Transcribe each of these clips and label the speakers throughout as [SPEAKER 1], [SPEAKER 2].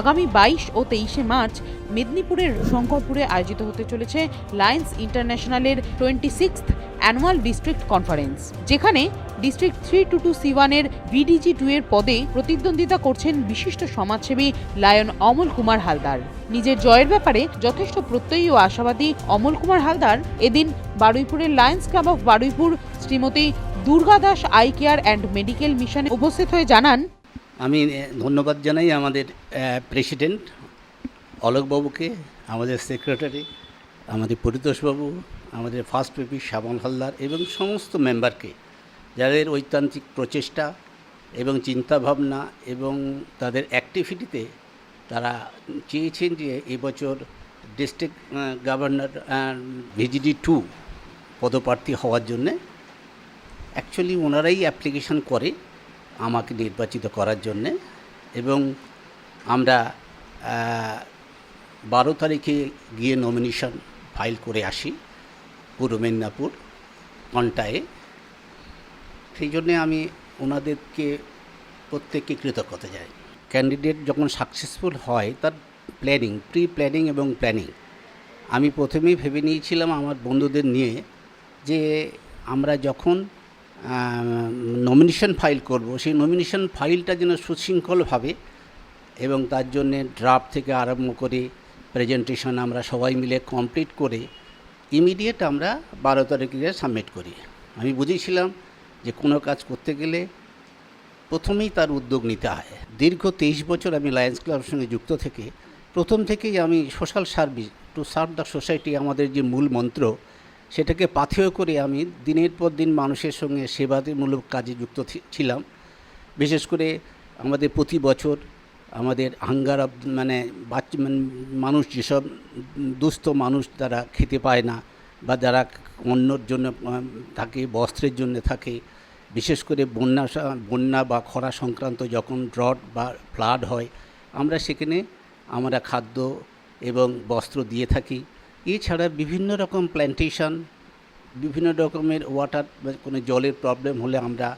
[SPEAKER 1] আগামী বাইশ ও তেইশে মার্চ মেদিনীপুরের শঙ্করপুরে আয়োজিত হতে চলেছে Lions ইন্টারন্যাশনালের twenty sixth annual district conference, যেখানে district three two two C ওয়ানের ভিডিজি টু এর পদে প্রতিদ্বন্দ্বিতা করছেন বিশিষ্ট সমাজসেবী লায়ন অমল কুমার হালদার। নিজের জয়ের ব্যাপারে যথেষ্ট প্রত্যয়ী ও আশাবাদী অমল কুমার হালদার এদিন বারুইপুরের Lions club of Baruipur Shrimati Durga Das eye care and medical মিশনে উপস্থিত হয়ে জানান
[SPEAKER 2] আমি ধন্যবাদ জানাই আমাদের প্রেসিডেন্ট অলোকবাবুকে, আমাদের সেক্রেটারি আমাদের পরিতোষবাবু, আমাদের ফার্স্ট পিপি শ্যামল হালদার এবং সমস্ত মেম্বারকে যাদের ঐতান্ত্রিক প্রচেষ্টা এবং চিন্তাভাবনা এবং তাদের অ্যাক্টিভিটিতে তারা চেয়েছেন যে এবছর ডিস্ট্রিক্ট গভর্নর ভিজিডি টু পদপ্রার্থী হওয়ার জন্যে অ্যাকচুয়ালি ওনারাই অ্যাপ্লিকেশন করে। আমাকে নির্বাচিত করার জন্যে এবং আমরা বারো তারিখে গিয়ে নমিনেশন ফাইল করে আসি পূর্ব মেদিনীপুর কন্টায়ে সেই জন্যে আমি ওনাদেরকে প্রত্যেককে কৃতজ্ঞতা যাই ক্যান্ডিডেট যখন সাকসেসফুল হয়, তার প্ল্যানিং প্রি প্ল্যানিং এবং প্ল্যানিং আমি প্রথমেই ভেবে নিয়েছিলাম আমার বন্ধুদের নিয়ে যে আমরা যখন নমিনেশন ফাইল করব। সেই নমিনেশন ফাইলটা যেন সুশৃঙ্খলভাবে এবং তার জন্যে ড্রাফট থেকে আরম্ভ করে প্রেজেন্টেশন আমরা সবাই মিলে কমপ্লিট করে ইমিডিয়েট আমরা বারো তারিখে সাবমিট করি। আমি বুঝেছিলাম যে কোনো কাজ করতে গেলে প্রথমেই তার উদ্যোগ নিতে হয়। দীর্ঘ তেইশ বছর আমি লায়ন্স ক্লাবের সঙ্গে যুক্ত থেকে প্রথম থেকেই আমি social service to serve the society আমাদের যে মূল মন্ত্র সেটাকে পাথেয় করে আমি দিনের পর দিন মানুষের সঙ্গে সেবামূলক কাজে যুক্ত ছিলাম। বিশেষ করে আমাদের প্রতি বছর আমাদের হাঙ্গার মানে বাচ্চা মানে মানুষ যেসব দুস্থ মানুষ তারা খেতে পায় না বা যারা অন্যর জন্য থাকে, বস্ত্রের জন্য থাকে, বিশেষ করে বন্যা বন্যা বা খরা সংক্রান্ত যখন ড্রট বা ফ্লাড হয়, আমরা সেখানে আমরা খাদ্য এবং বস্ত্র দিয়ে থাকি। এছাড়া বিভিন্ন রকম প্ল্যান্টেশন বিভিন্ন রকমের ওয়াটার কোনো জলের প্রবলেম হলে আমরা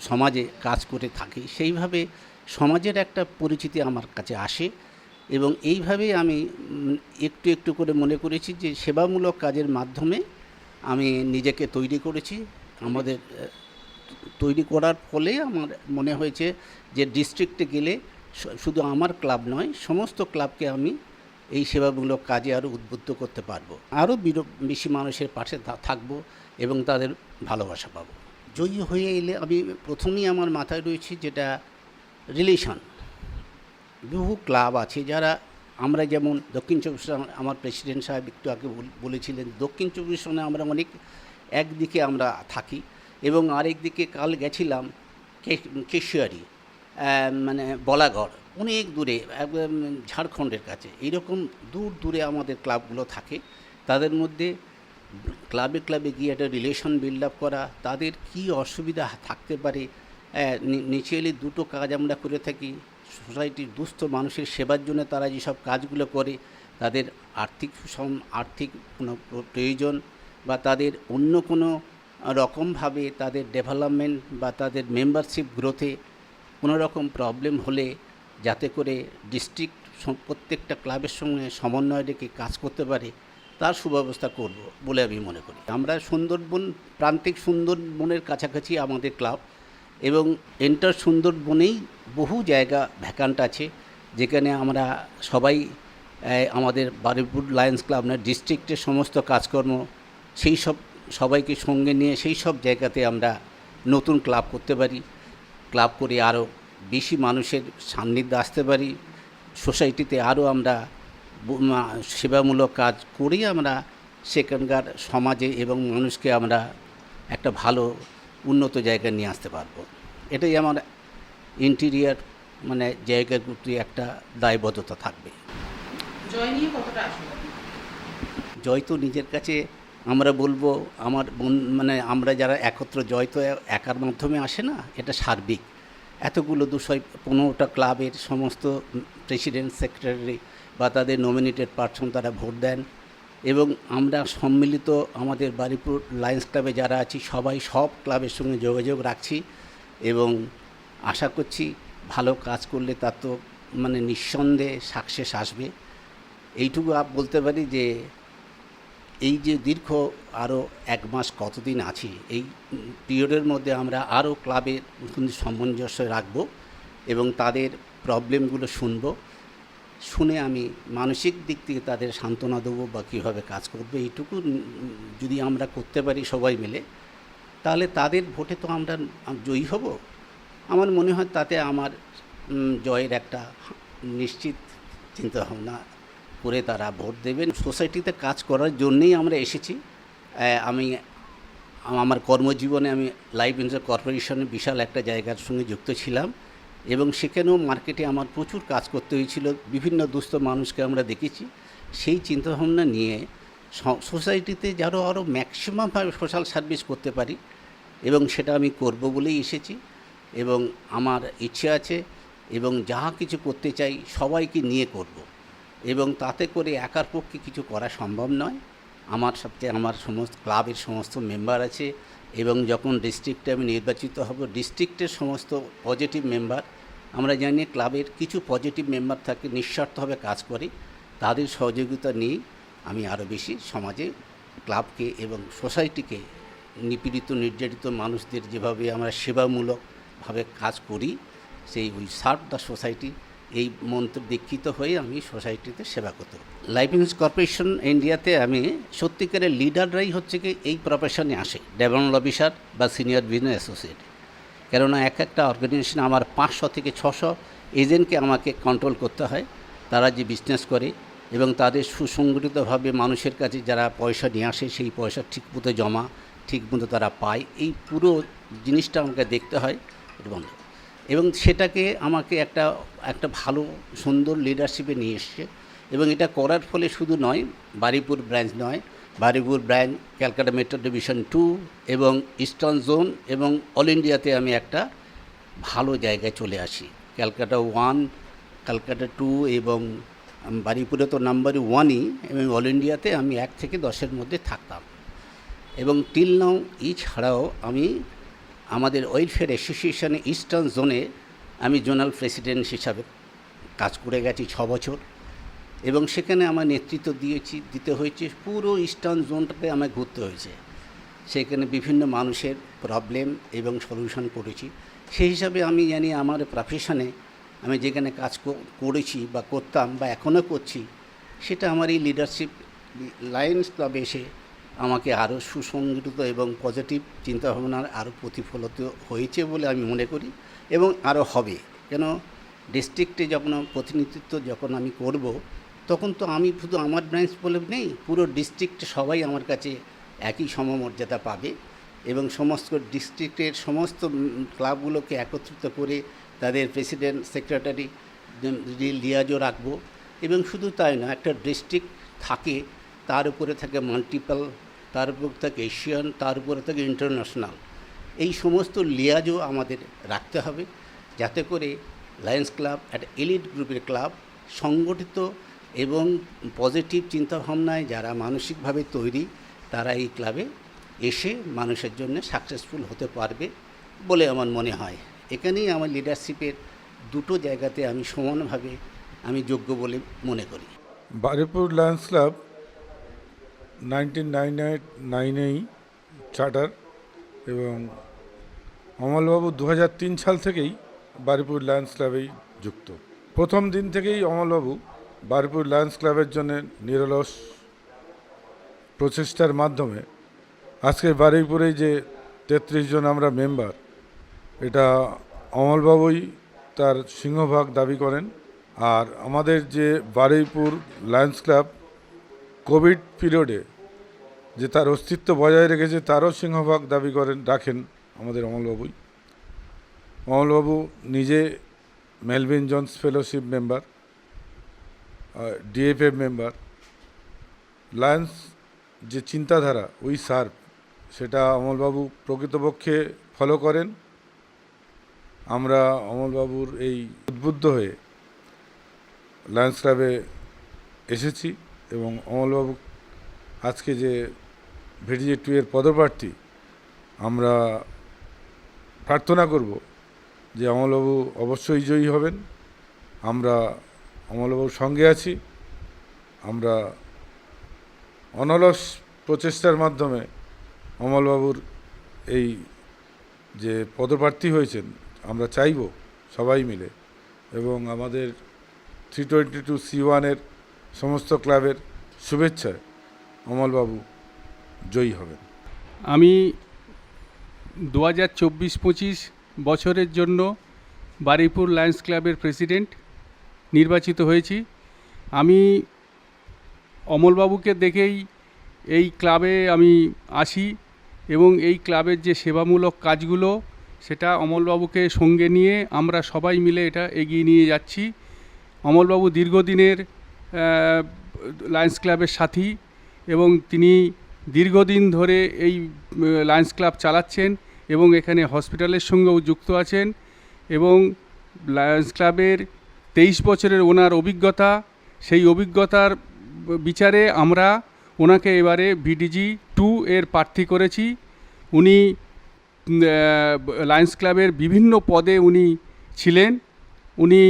[SPEAKER 2] সমাজে কাজ করে থাকি। সেইভাবে সমাজের একটা পরিচিতি আমার কাছে আসে এবং এইভাবেই আমি একটু একটু করে মনে করেছি যে সেবামূলক কাজের মাধ্যমে আমি নিজেকে তৈরি করেছি। আমাদের তৈরি করার ফলে আমার মনে হয়েছে যে ডিস্ট্রিক্টে গেলে শুধু আমার ক্লাব নয়, সমস্ত ক্লাবকে আমি এই সেবামূলক কাজে আরও উদ্বুদ্ধ করতে পারব। আরও বেশি মানুষের পাশে থাকব এবং তাদের ভালোবাসা পাবো। জয়ী হয়ে এলে আমি প্রথমেই আমার মাথায় রয়েছে যেটা রিলেশন বহু ক্লাব আছে যারা আমরা যেমন দক্ষিণ চব্বিশ আমার প্রেসিডেন্ট সাহেব একটু আগে বলেছিলেন, দক্ষিণ চব্বিশ পরগনায় আমরা অনেক একদিকে আমরা থাকি এবং আরেক দিকে কাল গেছিলাম কেশিয়ারি মানে বলাগড়। অনেক দূরে ঝাড়খণ্ডের কাছে। এইরকম দূর দূরে আমাদের ক্লাবগুলো থাকে। তাদের মধ্যে ক্লাবে ক্লাবে গিয়ে একটা রিলেশন বিল্ড আপ করা, তাদের কি অসুবিধা থাকতে পারে নিচুয়ালি দুটো কাজ আমরা করে থাকি। সোসাইটির দুস্থ মানুষের সেবার জন্য তারা যেসব কাজগুলো করে, তাদের আর্থিক সম- আর্থিক কোনো প্রয়োজন বা তাদের অন্য কোনো রকমভাবে তাদের ডেভেলপমেন্ট বা তাদের মেম্বারশিপ গ্রোথে কোনো রকম প্রবলেম হলে যাতে করে ডিস্ট্রিক্ট প্রত্যেকটা ক্লাবের সঙ্গে সমন্বয় রেখে কাজ করতে পারে, তার সুব্যবস্থা করব বলে আমি মনে করি। আমরা সুন্দরবন, প্রান্তিক সুন্দরবনের কাছাকাছি আমাদের ক্লাব এবং এন্টার সুন্দরবনেই বহু জায়গা ভ্যাকান্ট আছে, যেখানে আমরা সবাই আমাদের বারুইপুর লায়ন্স ক্লাব না ডিস্ট্রিক্টের সমস্ত কাজকর্ম সেই সব, সবাইকে সঙ্গে নিয়ে সেই সব জায়গাতে আমরা নতুন ক্লাব করতে পারি। ক্লাব করে আরও বেশি মানুষের সান্নিধ্যে আসতে পারি। সোসাইটিতে আরও আমরা সেবামূলক কাজ করেই আমরা সেখানকার সমাজে এবং মানুষকে আমরা একটা ভালো উন্নত জায়গায় নিয়ে আসতে পারব। এটাই আমার ইন্টেরিয়ার মানে জায়গার প্রতি একটা দায়বদ্ধতা থাকবে।
[SPEAKER 1] জয়
[SPEAKER 2] তো নিজের কাছে আমরা বলব আমার মানে আমরা যারা একত্র জয় তো একার মাধ্যমে আসে না এটা সার্বিক। এতগুলো দুশো পনেরোটা ক্লাবের সমস্ত প্রেসিডেন্ট, সেক্রেটারি বা তাদের নমিনেটেড পার্সন তারা ভোট দেন এবং আমরা সম্মিলিত আমাদের বারিপুর লায়ন্স ক্লাবে যারা আছি, সবাই সব ক্লাবের সঙ্গে যোগাযোগ রাখছি এবং আশা করছি ভালো কাজ করলে তার তো মানে নিঃসন্দেহে সাকসেস আসবে। এইটুকু বলতে পারি যে এই যে দীর্ঘ আরও এক মাস কতদিন আছি, এই পিরিয়ডের মধ্যে আমরা আরও ক্লাবের সামঞ্জস্য রাখব এবং তাদের প্রবলেমগুলো শুনব। শুনে আমি মানসিক দিক থেকে তাদের সান্ত্বনা দেবো বা কীভাবে কাজ করবে, এইটুকু যদি আমরা করতে পারি সবাই মিলে, তাহলে তাদের ভোটে তো আমরা জয়ী হব। আমার মনে হয় তাতে আমার জয়ের একটা নিশ্চিত চিন্তাভাবনা করে তারা ভোট দেবেন। সোসাইটিতে কাজ করার জন্যেই আমরা এসেছি। আমি, আমার কর্মজীবনে আমি লাইফ ইন্স্যুরেন্স কর্পোরেশনে বিশাল একটা জায়গার সঙ্গে যুক্ত ছিলাম এবং সেখানেও মার্কেটে আমার প্রচুর কাজ করতে হয়েছিল। বিভিন্ন দুস্থ মানুষকে আমরা দেখেছি। সেই চিন্তাভাবনা নিয়ে সোসাইটিতে যারও আরও ম্যাক্সিমামভাবে সোশ্যাল সার্ভিস করতে পারি এবং সেটা আমি করব বলেই এসেছি এবং আমার ইচ্ছে আছে এবং যাহা কিছু করতে চাই সবাইকে নিয়ে করব। এবং তাতে করে একার পক্ষে কিছু করা সম্ভব নয়। আমার সবচেয়ে আমার সমস্ত ক্লাবের সমস্ত মেম্বার আছে এবং যখন ডিস্ট্রিক্টে আমি নির্বাচিত হব ডিস্ট্রিক্টের সমস্ত পজিটিভ মেম্বার আমরা জানি ক্লাবের কিছু পজিটিভ মেম্বার থাকে, নিঃস্বার্থভাবে কাজ করে, তাদের সহযোগিতা নিয়ে আমি আরও বেশি সমাজে ক্লাবকে এবং সোসাইটিকে নিপীড়িত, নির্যাতিত মানুষদের যেভাবে আমরা সেবামূলকভাবে কাজ করি, সেই উই সার্ভ দ্য সোসাইটি এই মন্ত্রে দীক্ষিত হয়ে আমি সোসাইটিতে সেবা করতে লাইফ ইন্স্যুরেন্স কর্পোরেশন ইন্ডিয়াতে আমি সত্যিকারের লিডাররাই হচ্ছে কি এই প্রফেশনে আসে। ডেভেলপ অফিসার বা সিনিয়র বিজনেস অ্যাসোসিয়েট কেননা এক একটা অর্গানাইজেশন আমার পাঁচশো থেকে ছশো এজেন্টকে আমাকে কন্ট্রোল করতে হয়। তারা যে বিজনেস করে এবং তাদের সুসংগঠিতভাবে মানুষের কাছে যারা পয়সা নিয়ে আসে, সেই পয়সা ঠিকমতো জমা ঠিকমতো তারা পায়। এই পুরো জিনিসটা আমাকে দেখতে হয়। এবং এবং সেটাকে আমাকে একটা একটা ভালো, সুন্দর লিডারশিপে নিয়ে এসছে। এবং এটা করার ফলে শুধু নয়, বারিপুর ব্রাঞ্চ নয়, Baripur branch Calcutta metro division two এবং ইস্টার্ন জোন এবং অল ইন্ডিয়াতে আমি একটা ভালো জায়গায় চলে আসি। ক্যালকাটা ওয়ান ক্যালকাটা টু এবং বারিপুরে তো নাম্বার ওয়ানই এবং অল ইন্ডিয়াতে আমি এক থেকে দশের মধ্যে থাকতাম। এবং টিল নাও এছাড়াও আমি আমাদের ওয়েলফেয়ার অ্যাসোসিয়েশনে ইস্টার্ন জোনে আমি জোনাল প্রেসিডেন্ট হিসাবে কাজ করে গেছি ছ বছর। এবং সেখানে আমার নেতৃত্ব দিয়েছি, দিতে হয়েছে পুরো ইস্টার্ন জোনটাতে আমায় ঘুরতে হয়েছে। সেখানে বিভিন্ন মানুষের প্রবলেম এবং সলিউশন করেছি। সেই হিসাবে আমি জানি আমার প্রফেশনে আমি যেখানে কাজ করেছি বা করতাম বা এখনও করছি, সেটা আমার এই লিডারশিপ লায়ন্স ক্লাবে এসে আমাকে আরও সুসংগঠিত এবং পজিটিভ চিন্তাভাবনার আরও প্রতিফলিত হয়েছে বলে আমি মনে করি এবং আরও হবে। কেন? ডিস্ট্রিক্টে যখন প্রতিনিধিত্ব যখন আমি করব, তখন তো আমি শুধু আমার ব্রাঞ্চ বলে নেই, পুরো ডিস্ট্রিক্টে সবাই আমার কাছে একই সমমর্যাদা পাবে এবং সমস্ত ডিস্ট্রিক্টের সমস্ত ক্লাবগুলোকে একত্রিত করে তাদের প্রেসিডেন্ট সেক্রেটারি লিয়াজও রাখব। এবং শুধু তাই না, একটা ডিস্ট্রিক্ট থাকে, তার উপরে থাকে মাল্টিপল তার উপর থাকে এশিয়ান, তার উপরে থাকে ইন্টারন্যাশনাল। এই সমস্ত লিয়াজও আমাদের রাখতে হবে যাতে করে লায়ন্স ক্লাব একটা এলিট গ্রুপের ক্লাব সংগঠিত এবং পজিটিভ চিন্তাভাবনায় যারা মানসিকভাবে তৈরি, তারা এই ক্লাবে এসে মানুষের জন্য সাকসেসফুল হতে পারবে বলে আমার মনে হয়। এখানেই আমার লিডারশিপের দুটো জায়গাতে আমি সমানভাবে আমি যোগ্য বলে মনে করি।
[SPEAKER 3] Baripur Lions club nineteen nine নাইনেই charter এবং অমলবাবু দু তিন সাল থেকেই বারিপুর লায়ন্স ক্লাবেই যুক্ত। প্রথম দিন থেকেই অমলবাবু বারিপুর লায়ন্স ক্লাবের জন্য নিরলস প্রচেষ্টার মাধ্যমে আজকে বারুইপুরে যে তেত্রিশ জন আমরা মেম্বার এটা অমলবাবুই তার সিংহভাগ দাবি করেন। আর আমাদের যে বারুইপুর লায়ন্স ক্লাব কোভিড পিরিয়ডে যে তার অস্তিত্ব বজায় রেখেছে, তারও সিংহভাগ দাবি করেন, রাখেন আমাদের অমলবাবুই অমলবাবু নিজে Melvin Jones fellowship member DFF member. Lions যে চিন্তাধারা, উই সার্ভ, সেটা অমলবাবু প্রকৃতপক্ষে ফলো করেন। আমরা অমলবাবুর এই উদ্বুদ্ধ হয়ে লায়ন্স ক্লাবে এসেছি। এবং অমলবাবু আজকে যে ভিডিজি টু এর পদপ্রার্থী, আমরা প্রার্থনা করব যে অমলবাবু অবশ্যই জয়ী হবেন। আমরা অমলবাবুর সঙ্গে আছি। আমরা অনলস প্রচেষ্টার মাধ্যমে অমলবাবুর এই যে পদপ্রার্থী হয়েছেন, আমরা চাইব সবাই মিলে এবং আমাদের থ্রি টোয়েন্টি টু সি ওয়ানের সমস্ত ক্লাবের শুভেচ্ছায় অমলবাবু জয়ী হবেন।
[SPEAKER 4] আমি দু হাজার চব্বিশ পঁচিশ বছরের জন্য বারুইপুর লায়ন্স ক্লাবের প্রেসিডেন্ট নির্বাচিত হয়েছি। আমি অমলবাবুকে দেখেই এই ক্লাবে আমি আসি এবং এই ক্লাবের যে সেবামূলক কাজগুলো, সেটা অমলবাবুকে সঙ্গে নিয়ে আমরা সবাই মিলে এটা এগিয়ে নিয়ে যাচ্ছি। অমলবাবু দীর্ঘদিনের লায়ন্স ক্লাবের সাথী এবং তিনি দীর্ঘদিন ধরে এই লায়ন্স ক্লাব চালাচ্ছেন এবং এখানে হসপিটালের সঙ্গেও যুক্ত আছেন এবং লায়ন্স ক্লাবের তেইশ বছরের ওনার অভিজ্ঞতা, সেই অভিজ্ঞতার বিচারে আমরা ওনাকে এবারে ভিডিজি টু এর প্রার্থী করেছি। উনি লায়ন্স ক্লাবের বিভিন্ন পদে উনি ছিলেন। উনি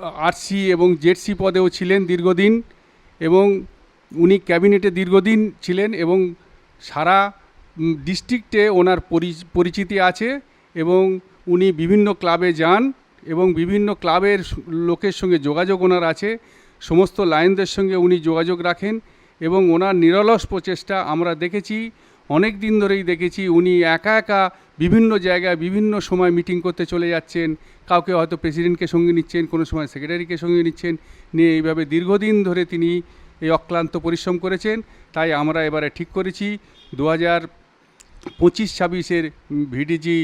[SPEAKER 4] আরসি এবং জেডসি পদেও ছিলেন দীর্ঘদিন এবং উনি ক্যাবিনেটে দীর্ঘদিন ছিলেন এবং সারা ডিস্ট্রিক্টে ওনার পরি- পরিচিতি আছে এবং উনি বিভিন্ন ক্লাবে যান এবং বিভিন্ন ক্লাবের লোকের সঙ্গে যোগাযোগ ওনার আছে। সমস্ত লাইনদের সঙ্গে উনি যোগাযোগ রাখেন এবং ওনার নিরলস প্রচেষ্টা আমরা দেখেছি, অনেক দিন ধরেই দেখেছি উনি একা একা বিভিন্ন জায়গায় বিভিন্ন সময় মিটিং করতে চলে যাচ্ছেন। কাউকে হয়তো প্রেসিডেন্টকে সঙ্গে নিচ্ছেন, কোনো সময় সেক্রেটারিকে সঙ্গে নিচ্ছেন। নিয়ে এইভাবে দীর্ঘদিন ধরে তিনি এই অক্লান্ত পরিশ্রম করেছেন। তাই আমরা এবারে ঠিক করেছি। দু হাজার পঁচিশ ছাব্বিশের ভিডিজি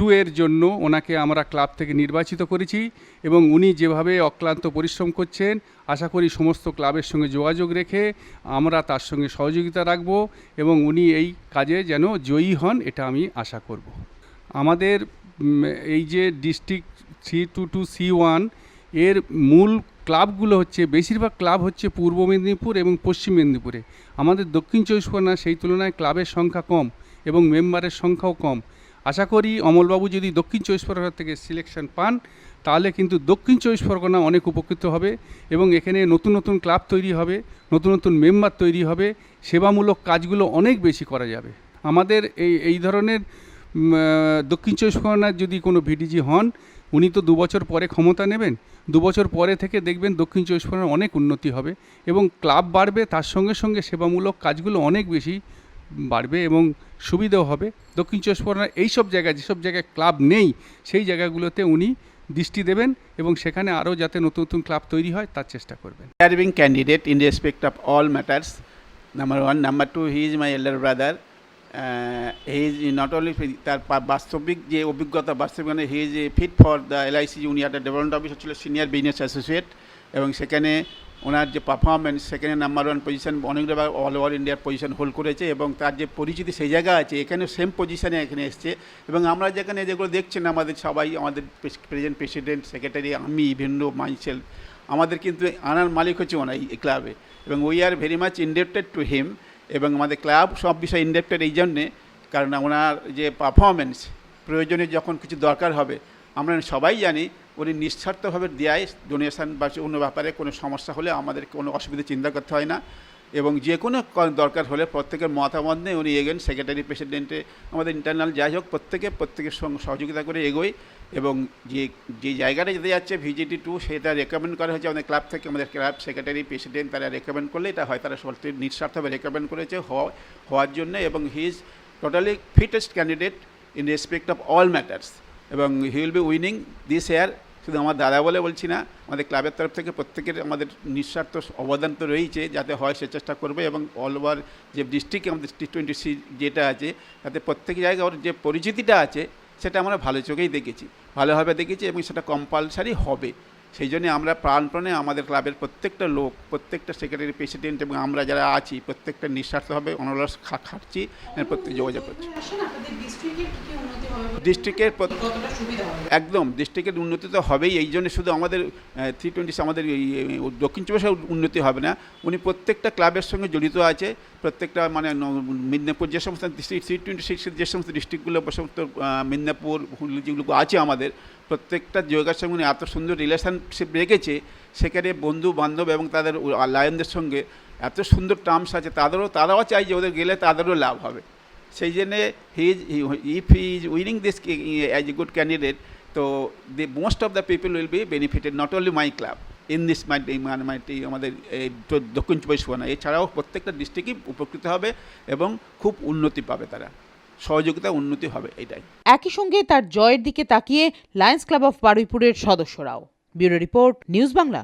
[SPEAKER 4] টু এর জন্য ওনাকে আমরা ক্লাব থেকে নির্বাচিত করেছি এবং উনি যেভাবে অক্লান্ত পরিশ্রম করছেন, আশা করি সমস্ত ক্লাবের সঙ্গে যোগাযোগ রেখে আমরা তার সঙ্গে সহযোগিতা রাখব এবং উনি এই কাজে যেন জয়ী হন এটা আমি আশা করব। আমাদের এই যে district three two two C ওয়ানের মূল ক্লাবগুলো হচ্ছে, বেশিরভাগ ক্লাব হচ্ছে পূর্ব মেদিনীপুর এবং পশ্চিম মেদিনীপুরে। আমাদের দক্ষিণ চব্বিশ পরগনা সেই তুলনায় ক্লাবের সংখ্যা কম এবং মেম্বারের সংখ্যাও কম। আশা করি অমলবাবু যদি দক্ষিণ চব্বিশ পরগনা থেকে সিলেকশন পান, তাহলে কিন্তু দক্ষিণ চব্বিশ পরগনা অনেক উপকৃত হবে এবং এখানে নতুন নতুন ক্লাব তৈরি হবে, নতুন নতুন মেম্বার তৈরি হবে, সেবামূলক কাজগুলো অনেক বেশি করা যাবে। আমাদের এই এই ধরনের দক্ষিণ চব্বিশ পরগনার যদি কোনো ভিডিজি হন, উনি তো দু বছর পরে ক্ষমতা নেবেন, দু বছর পরে থেকে দেখবেন দক্ষিণ চব্বিশ পরগনার অনেক উন্নতি হবে এবং ক্লাব বাড়বে, তার সঙ্গে সঙ্গে সেবামূলক কাজগুলো অনেক বেশি বাড়বে এবং সুবিধাও হবে। দক্ষিণ চব্বিশ পরগনার এইসব জায়গায়, যেসব জায়গায় ক্লাব নেই, সেই জায়গাগুলোতে উনি দৃষ্টি দেবেন এবং সেখানে আরও যাতে নতুন নতুন ক্লাব তৈরি হয়, তার চেষ্টা করবেন।
[SPEAKER 5] Serving candidate in respect of all matters. Number one number two he is my elder brother is not only ফি- তার বাস্তবিক যে অভিজ্ঞতা বাস্তবিক he is fit for the LIC উনি একটা ডেভেলপমেন্ট অফিসার ছিল সিনিয়র বিজনেস অ্যাসোসিয়েট এবং সেখানে ওনার যে পারফরমেন্স সেখানে নাম্বার ওয়ান পজিশন অনেকটা অল ওভার ইন্ডিয়ার পজিশন হোল্ড করেছে এবং তার যে পরিচিতি সেই জায়গা আছে এখানে সেম পজিশনে এখানে এসছে। এবং আমরা যেখানে যেগুলো দেখছেন, আমাদের সবাই, আমাদের প্রেজেন্ট প্রেসিডেন্ট সেক্রেটারি আমি ইভেন্ডো মাইসেল আমাদের কিন্তু আনার মালিক হচ্ছে ওনার এই ক্লাবে এবং we are very much indebted to him এবং আমাদের ক্লাব সব বিষয়ে ইন্ডেপ্টেড এই জন্যে, কারণ ওনার যে পারফরমেন্স প্রয়োজনে যখন কিছু দরকার হবে, আমরা সবাই জানি উনি নিঃস্বার্থভাবে দেয় ডোনেশন বা অন্য ব্যাপারে কোনো সমস্যা হলে আমাদের কোনো অসুবিধা চিন্তা করতে হয় না। এবং যে কোনো দরকার হলে প্রত্যেকের মতামত নিয়ে উনি এগেন। সেক্রেটারি প্রেসিডেন্টে আমাদের ইন্টারনাল যাই হোক, প্রত্যেকে, প্রত্যেকের সঙ্গে সহযোগিতা করে এগোয় এবং যে যে জায়গাটা যেতে যাচ্ছে, ভিজিটি টু, সেটা রেকমেন্ড করা হয়েছে। আমাদের ক্লাব থেকে আমাদের ক্লাব সেক্রেটারি প্রেসিডেন্ট তারা রেকমেন্ড করলে এটা হয়। তারা সত্যি নিঃস্বার্থভাবে রেকমেন্ড করেছে হওয়া- হওয়ার জন্য। এবং he is totally fittest candidate in respect of all matters এবং he will be winning this year শুধু আমার দাদা বলে বলছি না, আমাদের ক্লাবের তরফ থেকে প্রত্যেকের আমাদের নিঃস্বার্থ অবদান তো রয়েছে যাতে হয় সে চেষ্টা করবে এবং অল ওভার যে ডিস্ট্রিক্ট আমাদের টি টোয়েন্টি সি যেটা আছে, তাতে প্রত্যেক জায়গায় ওর যে পরিচিতিটা আছে, সেটা আমরা ভালো চোখেই দেখেছি। ভালোভাবে দেখেছি এবং সেটা কম্পালসারি হবে। সেই জন্য আমরা প্রাণপণে আমাদের ক্লাবের প্রত্যেকটা লোক, প্রত্যেকটা সেক্রেটারি প্রেসিডেন্ট এবং আমরা যারা আছি, প্রত্যেকটা নিঃস্বার্থভাবে অনলস খা খাচ্ছি প্রত্যেক যোগাযোগ করছি।
[SPEAKER 6] ডিস্ট্রিক্টের
[SPEAKER 5] একদম ডিস্ট্রিক্টের উন্নতি তো হবেই এই জন্য শুধু আমাদের থ্রি টোয়েন্টি আমাদের দক্ষিণ চব্বিশ উন্নতি হবে না। উনি প্রত্যেকটা ক্লাবের সঙ্গে জড়িত আছে প্রত্যেকটা মানে মিদনাপুর যে সমস্ত ডিস্ট্রিক্ট থ্রি টোয়েন্টি সিক্সের যে সমস্ত ডিস্ট্রিক্টগুলো সমস্ত মিদনাপুর হুগলি যেগুলো আছে আমাদের প্রত্যেকটা জায়গার সঙ্গে উনি এত সুন্দর রিলেশনশিপ রেখেছে সেখানে বন্ধু বান্ধব এবং তাদের লায়নদের সঙ্গে এত সুন্দর টার্মস আছে তাদেরও তারাও চাই যে ওদের গেলে তাদেরও লাভ হবে। সেই জন্যে he is if he is winning this as a good candidate to the most of the people will be benefited not only my club in this my mighty আমাদের, এই দক্ষিণ চব্বিশ পরগনা, এছাড়াও প্রত্যেকটা ডিস্ট্রিক্টই উপকৃত হবে এবং খুব উন্নতি পাবে তারা। সহযোগিতা উন্নতি হবে এটাই।
[SPEAKER 1] একই সঙ্গে তার জয়ের দিকে তাকিয়ে লায়ন্স ক্লাব অফ বারুইপুরের সদস্যরাও। Bureau report, news Bangla.